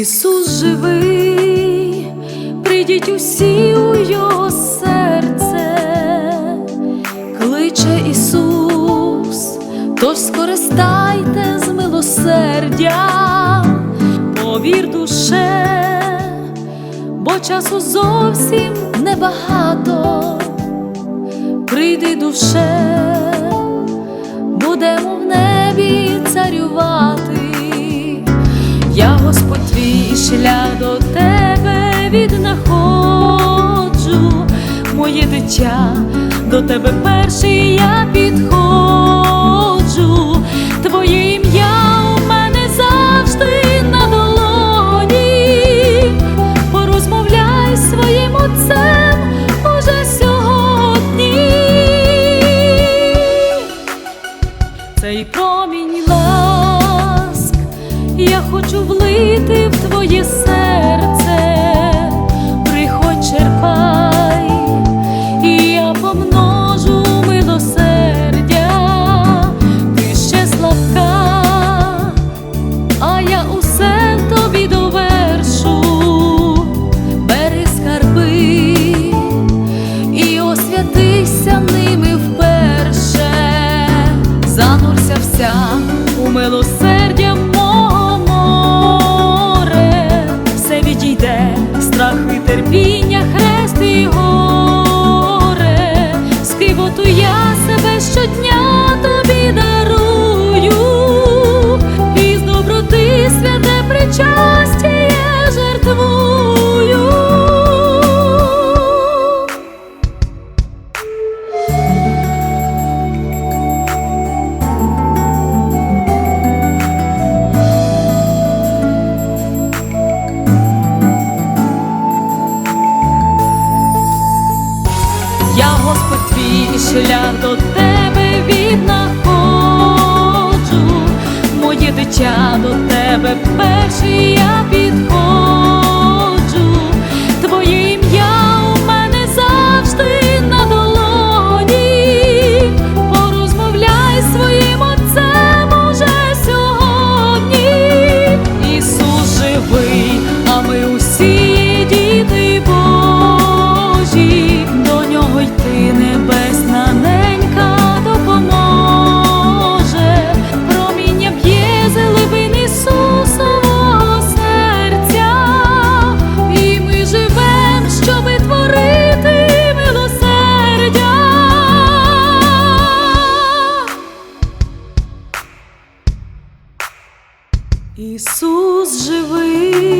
Ісус живий, прийдіть усі у Його серце, кличе Ісус, тож скористайте з милосердя, повір душе, бо часу зовсім небагато. Прийди душе, Господь твій шлях до тебе віднаходжу, моє дитя, до тебе перший я підходжу, твоє ім'я у мене завжди на долоні. Порозмовляй своїм отцем уже сьогодні. Цей промінь ласк я хочу влити в твоє серце, приходь, черпай, і я помножу милосердя, ти ще слабка, а я усе тобі довершу, бери скарби і освятися ними вперше, занурся вся у милосердя щодня тобі дарую, і з доброти святе причастіє жертвую. Я Господь твій шлях до тебе дитя Ісус живий.